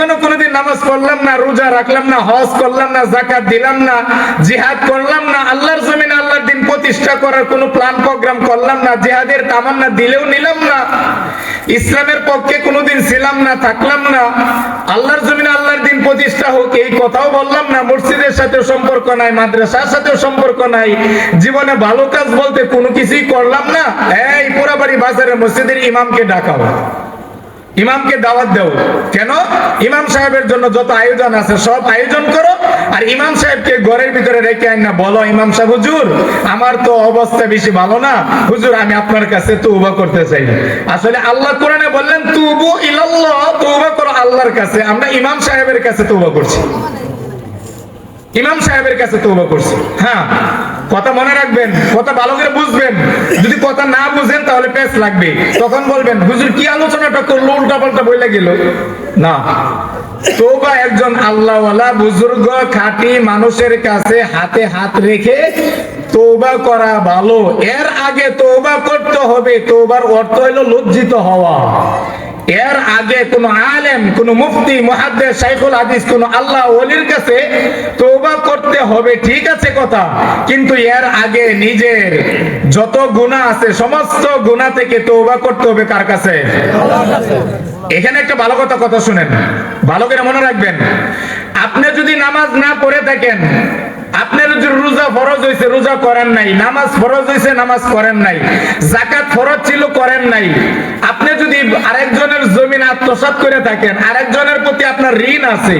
জীবনে কোনোদিন নামাজ পড়লাম না, রোজা রাখলাম না, হজ করলাম না জাকাত দিলাম না, জিহাদ করলাম না, আল্লাহর জমিনে আল্লাহর দিন প্রতিষ্ঠা করার কোনো প্ল্যান, প্রোগ্রাম করলাম না, জিহাদের তামান্না দিলেও নিলাম না, ইসলামের পক্ষে কোনোদিন ছিলাম না, থাকলাম না, আল্লাহর জমিনে আল্লাহর দিন প্রতিষ্ঠা হোক, এই কথাও বললাম না, মসজিদের সাথে সম্পর্ক নাই, মাদ্রাসার সাথেও সম্পর্ক নাই, জীবনে ভালো কাজ বলতে কোনো কিছুই করলাম না, এই পোড়াবাড়ি বাজারে মসজিদের ইমামকে ডাকাও। ইমামকে দাওয়াত দেও। কেন? ইমাম সাহেবের জন্য যত আয়োজন আছে, সব আয়োজন করো। আর ইমাম সাহেবকে ঘরের ভিতরে রেখে আইন না। বলো, ইমাম সাহেব, হুজুর, আমার তো অবস্থা বেশি ভালো না। হুজুর, আমি আপনার কাছে তৌবা করতে চাই আসলে আল্লাহ কোরআনে বললেন তুবু ইলাল্লাহ তৌবা করো আল্লাহর কাছে। আমরা ইমাম সাহেবের কাছে তৌবা করছি। ইমাম সাহেবের কাছে তৌবা করছি। হ্যাঁ। কথা মনে রাখবেন, কথা ভালো করে বুঝবেন। যদি কথা না বুঝেন, তাহলে পেস লাগবে। তখন বলবেন, হুজুর, কি আলোচনাটা করল? উল্টা পাল্টা বইলে গেল। না। তৌবা একজন আল্লাহওয়ালা বুজুর্গ, খাঁটি মানুষের কাছে হাতে হাত রেখে তৌবা করা ভালো। এর আগে তৌবা করতে হবে। তোবার অর্থ হলো লজ্জিত হওয়া। এর আগে কোন আলেম, কোন মুফতি, মুহাদ্দিস, শাইখুল হাদিস, কোন আল্লাহ ওলির কাছে তওবা করতে হবে, ঠিক আছে কথা। কিন্তু এর আগে নিজের যত গুনাহ আছে, সমস্ত গুনাহ থেকে তওবা করতে হবে কার কাছে? এখানে একটা ভালো কথা কথা শুনেন। ভালো করে মনে রাখবেন। আপনি যদি নামাজ না পড়ে থাকেন আপনার রোজা ফরজ হয়েছে রোজা করেন নাই, নামাজ ফরজ হয়েছে নামাজ করেন নাই জাকাত ফরজ ছিল, করেন নাই। আপনি যদি আরেকজনের জমিন আত্মসাৎ করে থাকেন, আরেকজনের প্রতি আপনার ঋণ আছে,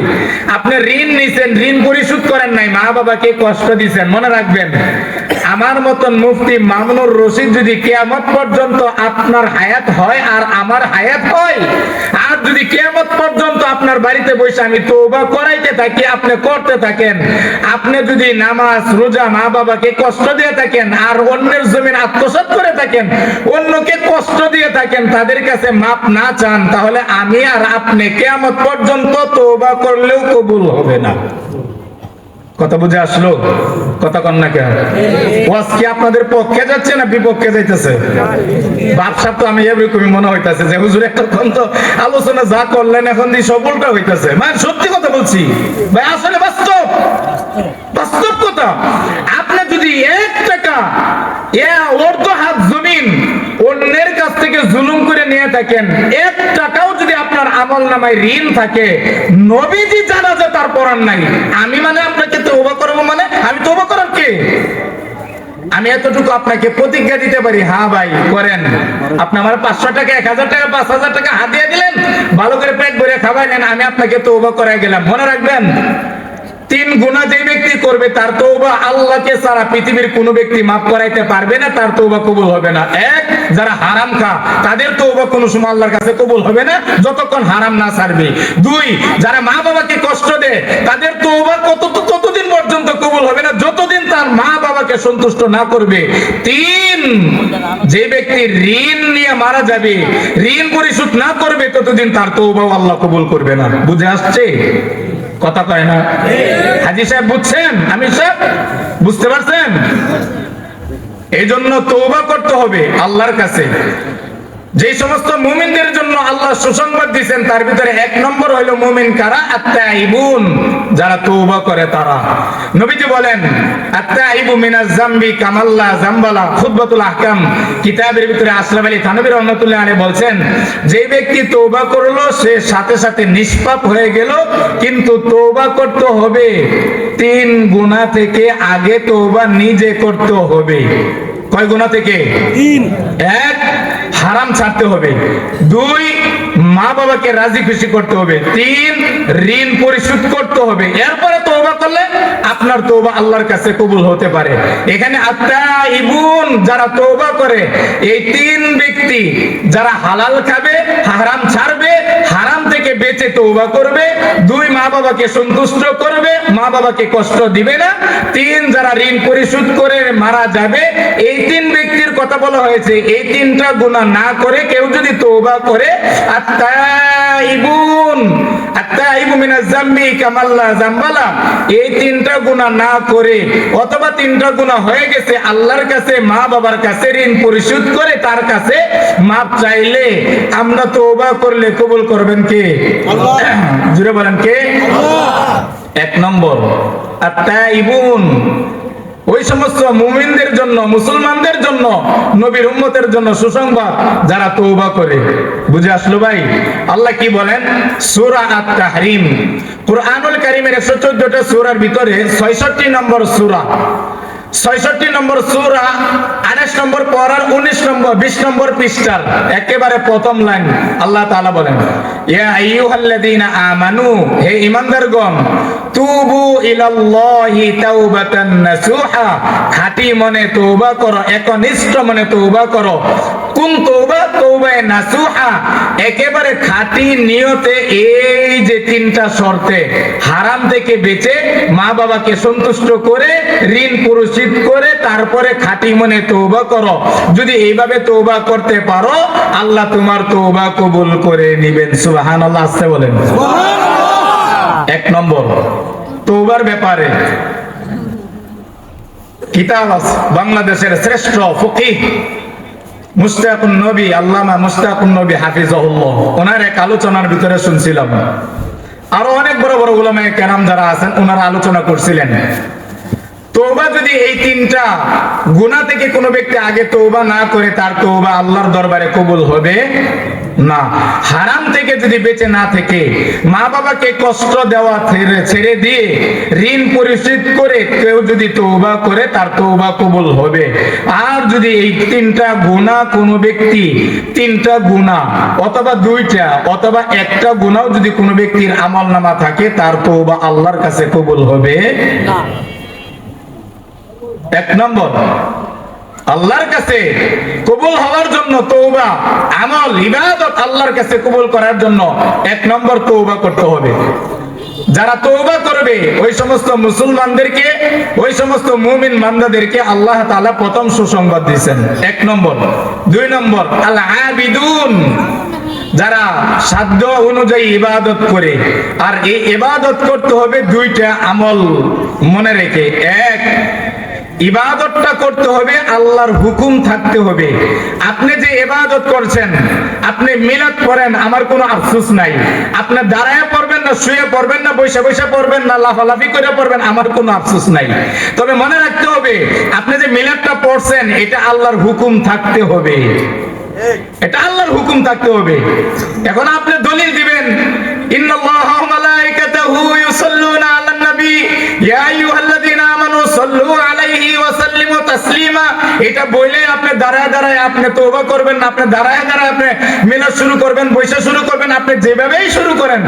আপনি ঋণ নিছেন, ঋণ পরিশোধ করেন নাই, মা বাবাকে কষ্ট দিছেন, মনে রাখবেন, আমার মতন মুফতি মামুনুর রশিদ যদি কেয়ামত পর্যন্ত আপনার হায়াত হয় আর আমার হায়াত হয় যদি কেমত পর্যন্ত আপনার বাড়িতে বসে আমি তৌবা করাইতে থাকি, আপনি করতে থাকেন। আপনি যদি নামাজ, রোজা মা বাবাকে কষ্ট দিয়ে থাকেন আর অন্যের জমিন আত্মসাত করে থাকেন, অন্যকে কষ্ট দিয়ে থাকেন, তাদের কাছে মাপ না চান, তাহলে আমি আর আপনি কেমত পর্যন্ত তৌবা করলেও কবুল হবে না। কথা বুঝে আসলো? কথা কন না কেন? আপনাদের পক্ষে যাচ্ছে না বিপক্ষে যাইতেছে? বাদশাহ তো আমি এরকমই মনে হইতাছে যে, হুজুর এখন তো আলোচনা যা করলেন, এখন দিয়ে সব উল্টা হইতাছে। মানে সত্যি কথা বলছি। ভাই, আসলে বাস্তব। বাস্তব কথা। আপনি যদি এক টাকা, এ অর্ধ হাত জমিন অন্যের কাছ থেকে জুলুম করে নিয়ে থাকেন, এক টাকাও যদি আপনার আমল নামায় ঋণ থাকে, নবীজি জানা যে তার পড়ার নাই। আমি মানে তৌবা করার কে? আমি এতটুকু আপনাকে প্রতিজ্ঞা দিতে পারি। হ্যাঁ ভাই, করেন। আপনি আমার পাঁচশো টাকা, এক হাজার টাকা, পাঁচ হাজার টাকা হাতিয়ে দিলেন। ভালো করে পেট ভরে খাওয়াইলেন আমি আপনাকে তৌবা করে গেলাম। মনে রাখবেন? তিন গুণা যে ব্যক্তি করবে, তার তৌবা আল্লাহকে সারা পৃথিবীর কোন ব্যক্তি মাফ করাইতে পারবে না, তার তৌবা কবুল হবে না। এক, যারা হারাম খা, তাদের তৌবা কোনো সময় আল্লাহর কাছে কবুল হবে না, যতক্ষণ হারাম না ছাড়বে। দুই, যারা মা বাবাকে কষ্ট দেয়, তাদের তৌবা কত কতদিন পর্যন্ত কবুল হবে না, যতদিন তার মা বাবাকে সন্তুষ্ট না করবে। তিন, যে ব্যক্তি ঋণ নিয়ে মারা যাবে, ঋণ পরিশোধ না করবে, ততদিন তার তৌবাও আল্লাহ কবুল করবে না। বুঝে আসছে? কথা কয় না? হাজি সাহেব বুঝছেন? আমি সাহেব, বুঝতে পারছেন? এই জন্য তৌবা করতে হবে আল্লাহর কাছে। যে সমস্ত মুমিনদের জন্য আল্লাহ সুসংবাদ দিয়েছেন তার ভিতরে এক নম্বর হইল মুমিন কারা? আত্মাইবুন যারা তৌবা করে তারা। নবীজি বলেন আত্মাইবু মিনাজ জামবি কামাল্লা জামবালা খুতবাতুল আহকাম। কিতাবের ভিতরে আশরাফ আলী থানবী রহমাতুল্লাহ আলাইহি বলছেন যে ব্যক্তি তৌবা করল সে সাথে সাথে নিষ্পাপ হয়ে গেল কিন্তু তৌবা করতে হবে। তিন গুনাহ থেকে আগে তৌবা নিজে করতে হবে। কয় গুনাহ থেকে? তিন। এক হারাম ছাড়তে হবে। দুই, মা বাবাকে রাজি খুশি করতে হবে। তিন, ঋণ পরিশোধ করতে হবে। এরপরে তৌবা করলে আপনার তৌবা আল্লাহর কাছে কবুল হতে পারে। এখানে আত্মা ইবুন যারা তৌবা করে, এই তিন ব্যক্তি যারা হালাল খাবে, হারাম ছাড়বে থেকে বেঁচে তৌবা করবে, দুই মা বাবাকে সন্তুষ্ট করবে, মা বাবাকে কষ্ট দিবে না। তিন, যারা ঋণ পরিশোধ করে মারা যাবে, এই তিন ব্যক্তির কথা বলা হয়েছে, এই তিনটা গুণা না করে কেউ যদি তৌবা করে আত্তাইবুন আত্তা আত-তাইবু মিনাজ জামবি কামাল্লা জামবালা। এই তিনটা গুনাহ না করে অথবা তিনটা গুনাহ হয়ে গেছে আল্লাহর কাছে মা বাবার কাছে ঋণ পরিশোধ করে তার কাছে মাপ চাইলে আমরা তওবা করলে কবুল করবেন কে? আল্লাহ। জুড়ে বলেন কে? এক নম্বর আত-তাইবুন। ওই সমস্ত মুমিনদের জন্য, মুসলমানদের জন্য, নবীর উম্মতের জন্য সুসংবাদ যারা তৌবা করে। বুঝে আসলো ভাই? আল্লাহ কি বলেন? সূরা আত-তাহরিম। কুরআনুল কারীমের 114টা সূরার ভিতরে 66 নম্বর সূরা। 66 নম্বর সুরা 28 নম্বর পড়ার 19 নম্বর 20 নম্বর পৃষ্ঠার একেবারে প্রথম লাইন। আল্লাহ তাআলা বলেন একেবারে নিয়তে এই যে তিনটা শর্তে, হারাম থেকে বেঁচে মা বাবাকে সন্তুষ্ট করে, ঋণ পরিশোধ করে তারপরে খাঁটি মনে তওবা করো। যদি এইভাবে তওবা করতে পারো, আল্লাহ তোমার তওবা কবুল করে নেবেন সুবহানাল্লাহ আসতে বলেন। এক নম্বর তৌবার ব্যাপারে কিতাব আছে বাংলাদেশের শ্রেষ্ঠ ফকিহ মুস্তাকুন নবী আল্লামা মুস্তাকুন নবী হাফিজাহুল্লাহ। ওনার এক আলোচনার ভিতরে শুনছিলাম। আরও অনেক বড় বড় উলামায়ে কেরাম যারা আছেন ওনারা আলোচনা করছিলেন। তৌবা যদি এই তিনটা গুনাহ থেকে কোনো ব্যক্তি আগে তৌবা না করে তার তৌবা আল্লাহর দরবারে কবুল হবে। না হারাম থেকে যদি বেঁচে না থেকে মা বাবাকে কষ্ট দেওয়া ছেড়ে দিয়ে ঋণ পরিশোধ করে কেউ যদি তৌবা করে তার তৌবা কবুল হবে। আর যদি এই তিনটা গুণা কোনো ব্যক্তি তিনটা গুণা অথবা দুইটা অথবা একটা গুণাও যদি কোনো ব্যক্তির আমল নামা থাকে তার তৌবা আল্লাহর কাছে কবুল হবে। এক নম্বর আল্লাহর কাছে কবুল হওয়ার জন্য তৌবা আমল, ইবাদত আল্লাহর কাছে কবুল করার জন্য এক নম্বর তৌবা করতে হবে। যারা তৌবা করবে, ওই সমস্ত মুসলমানদেরকে, ওই সমস্ত মুমিন বান্দাদেরকে আল্লাহ তাআলা প্রথম সুসংবাদ দিয়েছেন। এক নম্বর। দুই নম্বর আল আবিদুন যারা সাধ্য অনুযায়ী ইবাদত করে, আর এই ইবাদত করতে হবে দুইটা আমল মনে রেখে। এক ইবাদতটা করতে হবে, আল্লাহর হুকুম থাকতে হবে। আপনি যে ইবাদত করছেন, আপনি মিলাদ পড়েন, আমার কোনো আফসোস নাই। আপনি দাঁড়ায় পড়বেন না, শুয়ে পড়বেন না বৈশা বৈশা পড়বেন না, লাফালাফি করে পড়বেন, আমার কোনো আফসোস নাই। তবে মনে রাখতে হবে, আপনি যে মিলাদটা পড়ছেন, এটা আল্লাহর হুকুম থাকতে হবে। এটা আল্লাহর হুকুম থাকতে হবে। এখন আপনি দলিল দিবেন, ইন্নাল্লাহা ওয়া মালাইকাতাহু ইউসাল্লুনা আলান নবী ইয়া আইয়ুহাল্লাযীনা আমানু সাল্লু আলাইহি তাসলিমা এটা বলে আপনি দাঁড়ায় দাঁড়ায় আপনি করবেন না আপনি দাঁড়ায় দাঁড়ায় আপনি মিলাদ শুরু করবেন বৈশা শুরু করবেন আপনি যেভাবেই শুরু করেন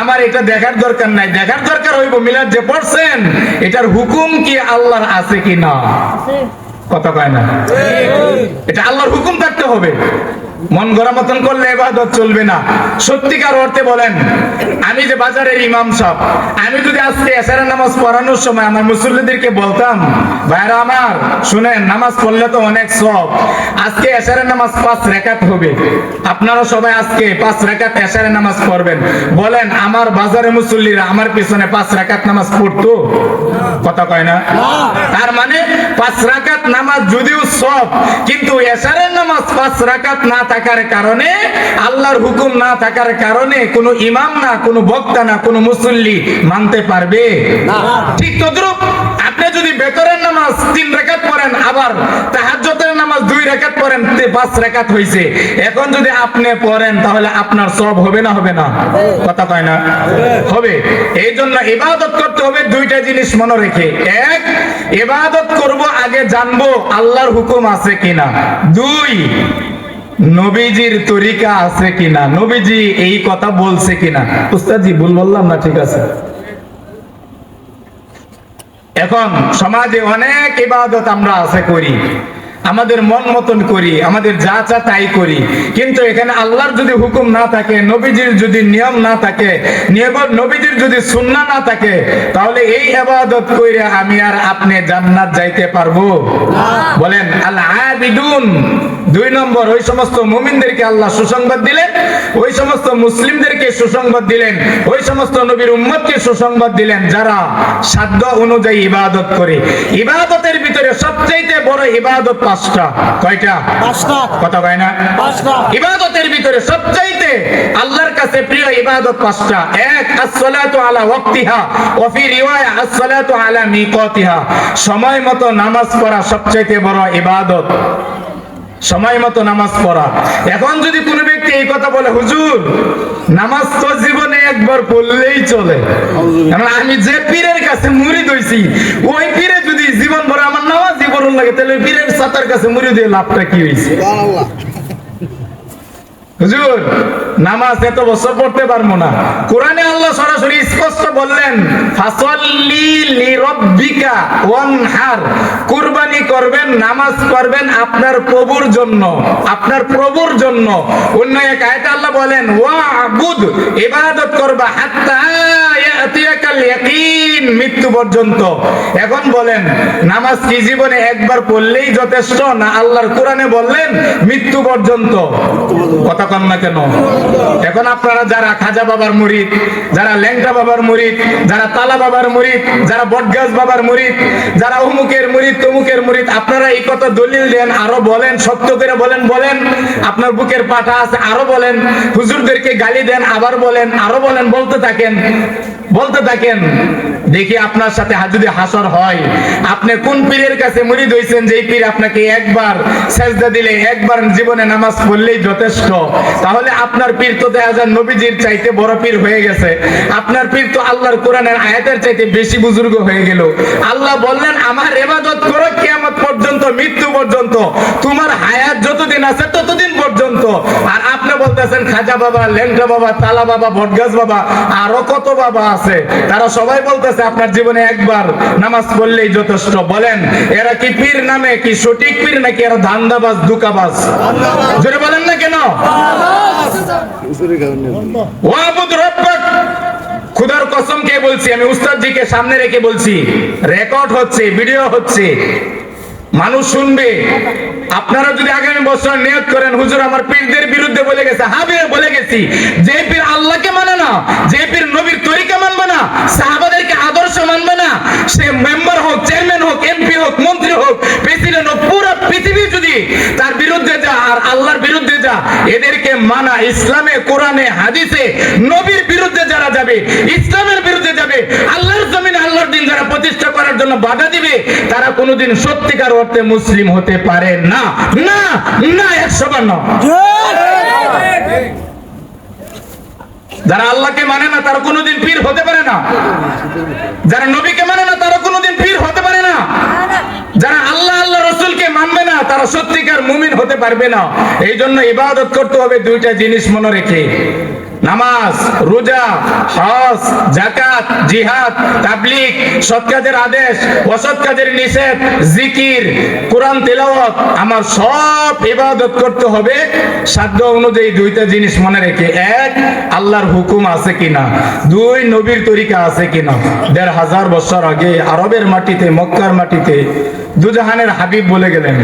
আমার এটা দেখার দরকার নাই। দেখার দরকার হইব মিলাদ যে পড়ছেন এটার হুকুম কি আল্লাহর আছে কি না? কথা কয় না? এটা আল্লাহর হুকুম থাকতে হবে। মন গড়া মতন করলে এবাদত চলবে না। সত্যিকার অর্থে বলেন, আমি যে বাজারের ইমাম সাহেব, আমি যদি আজকে এসারের নামাজ পড়ানোর সময় আমার মুসল্লিদেরকে বলতাম ভাইরা আমার, শুনেন, নামাজ পড়লে তো অনেক সব। আজকে এসারের নামাজ পাঁচ রেখাত হবে। আপনারা সবাই আজকে পাঁচ রেখাত এসারের নামাজ পড়বেন। বলেন, আমার বাজারে মুসল্লিরা আমার পিছনে পাঁচ রেখাত নামাজ পড়তো? কথা কয় না? তার মানে পাঁচ রাকাত নামাজ যদিও সব, কিন্তু এসারের নামাজ পাঁচ রাকাত না থাকার কারণে আল্লাহর হুকুম না থাকার কারণে কোনো ইমাম না কোনো বক্তা না কোনো মুসল্লি মানতে পারবে। ঠিক তদ্রুপ আপনি যদি বেতরের নামাজ তিন রেখাত পড়েন আবার তাহাজ্জতের নামাজ দুই রেখাত পড়েন পাঁচ রেখাত হইছে। এখন যদি আপনি পড়েন তাহলে আপনার সব হবে না হবে না? কথা কয় না? হবে। এই জন্য ইবাদত করতে হবে দুইটা জিনিস মনে রেখে। এক ইবাদত করব আগে জানব আল্লাহর হুকুম আছে কিনা। দুই নবীজির তরিকা আছে কিনা? নবীজি এই কথা বলছে কিনা? উস্তাদজি, ভুল বললাম না, ঠিক আছে? এখন সমাজে অনেক ইবাদত আমরা আছে করি। আমাদের মন মতন করি আমাদের যা চা তাই করি। কিন্তু এখানে আল্লাহর যদি হুকুম না থাকে নবীজির যদি নিয়ম না থাকে নবীজির যদি সুন্নাহ না থাকে তাহলে এই আবাদত কইরা আমি আর আপনি জান্নাত যাইতে পারব। বলেন আল আবিদুন দুই নম্বর ওই সমস্ত মুমিনদেরকে আল্লাহ সুসংবাদ দিলেন ওই সমস্ত মুসলিমদেরকে সুসংবাদ দিলেন ওই সমস্ত নবীর উম্মতকে সুসংবাদ দিলেন যারা সাধ্য অনুযায়ী ইবাদত করে। ইবাদতের ভিতরে সবচাইতে বড় ইবাদত পাঁচটা। কয়টা? পাঁচটা। কথা কয় না? পাঁচটা। ইবাদতের ভিতরে সবচাইতে আল্লাহর কাছে প্রিয় ইবাদত পাঁচটা। এক আসসালাতু আলা ওয়াক্তিহা ওয়া ফি রিওয়ায়া আসসালাতু আলা মিকাতিহা। সময় মতো নামাজ পড়া সবচাইতে বড় ইবাদত। সময় মতো নামাজ পড়া। এখন যদি কোনো ব্যক্তি এই কথা বলে হুজুর নামাজ তো জীবনে একবার পড়লেই চলে। কারণ আমি যে পীরের কাছে মুড়ি দইছি ওই পীরে যদি জীবন জীবন লাগে তাহলে বীরের পীরের সাতার কাছে মরিয়ে দিয়ে লাভটা কি হয়েছে? হুজুর নামাজ এত বছর পড়তে পারব না। কোরআনে আল্লাহ সরাসরি স্পষ্ট বললেন কুরবানি করবেন, নামাজ পড়বেন আপনার প্রভুর জন্য, আপনার প্রভুর জন্য। অন্য এক আয়াতে আল্লাহ বলেন, ওয়াবুদ, ইবাদত করবা হাত্তা মৃত্যু পর্যন্ত। এখন বলেন, নামাজ কি জীবনে একবার পড়লেই যথেষ্ট না আল্লাহর কোরআনে বললেন মৃত্যু পর্যন্ত? কথা কন না কেন? এখন আপনারা যারা খাজা বাবার মুরিদ যারা ল্যাংটা বাবার মুরিদ যারা তালা বাবার মুরিদ যারা বটগাছ বাবার মুরিদ যারা অমুকের মুরিদ তমুকের মুরিদ আপনারা এই কথা দলিল দেন, আরও বলেন সত্য করে বলেন বলেন। আপনার বুকের পাটা আছে, আরও বলেন। হুজুরদেরকে গালি দেন, আবার বলেন, আরও বলেন, বলতে থাকেন। বলতে থাকেন, দেখি আপনার সাথে যদি হাসর হয়, আপনি কোন পীরের কাছে মুরিদ হইছেন যে পীর আপনাকে একবার সেজদা দিলে, একবার জীবনে নামাজ পড়লেই যথেষ্ট? তাহলে আপনার পীর তো দেখা যায় নবীজির চাইতে বড় পীর হয়ে গেছে। আপনার পীর তো আল্লাহর কোরআনের আয়াতের চাইতে বেশি বুজুর্গ হয়ে গেল। আল্লাহ বললেন, আমার এবাদত করো, কিয়ামত পর্যন্ত, মৃত্যু পর্যন্ত। তোমার হায়াত যতদিন আছে ততদিন পর্যন্ত। আর আপনি বলতেছেন, খাজা বাবা লেংটা বাবা, তালা বাবা, বটগাছ বাবা, আরও কত বাবা আছে। তারা সবাই বলতেছে, আপনার জীবনে একবার নামাজ পড়লেই যথেষ্ট। বলেন, এরা কি পীর নামে কি সঠিক পীর নাকি এরা ধান্দাবাজ দুকাবাজ জোরে বলেন না কেন? খুদার কসম কে বলছি, আমি উস্তাদজিকে সামনে রেখে বলছি, রেকর্ড হচ্ছে, ভিডিও হচ্ছে। মানুষ শুনবে। আপনারা যদি আগামী বছর নিয়ত করেন, হুজুর আমার পীরদের বিরুদ্ধে বলে গেছে হাবির বলে গেছি, যে পীর আল্লাহকে মানে না, যে পীর নবীর তরিকা মানবে না সাহাবাদেরকে আদর্শ মানবে না। সে মেম্বার হোক, চেয়ারম্যান হোক, এমপি হোক, মন্ত্রী হোক প্রেসিডেন্ট হোক, পুরো পৃথিবী যদি তার বিরুদ্ধে যা আর আল্লাহর বিরুদ্ধে যা, এদেরকে মানা ইসলামে, কোরআনে, হাদিসে, নবীর বিরুদ্ধে যারা যাবে, ইসলামের বিরুদ্ধে যাবে, আল্লাহর জমিনে আল্লাহর দিন যারা প্রতিষ্ঠা করার জন্য বাধা দিবে, তারা কোনোদিন সত্যিকার অর্থে মুসলিম হতে পারে না। না না, একশো বার না। যারা আল্লাহকে মানে না, তারা কোনোদিন পীর হতে পারে না। যারা নবীকে মানে না, তারা কোনোদিন পীর হতে পারে না। যারা আল্লাহ আল্লাহ রসুলকে মানবে না, তারা সত্যিকার মুমিন হতে পারবে না। এই জন্য ইবাদত করতে হবে দুইটা জিনিস মনে রেখে। নামাজ, রোজা, হজ জাকাত জিহাদ, তাবলিগ, সৎ কাজের আদেশ, অসৎ কাজের নিষেধ, জিকির, কোরআন তেলাওয়াত, আমার সব ইবাদত করতে হবে। সাধ্য অনুযায়ী দুইটা জিনিস মনে রেখে, এক, আল্লাহর হুকুম আছে কিনা? দুই, নবীর তরিকা আছে কিনা? দেড় হাজার বছর আগে আরবের মাটিতে, মক্কার মাটিতে দুজাহানের হাবিব বলে গেলেন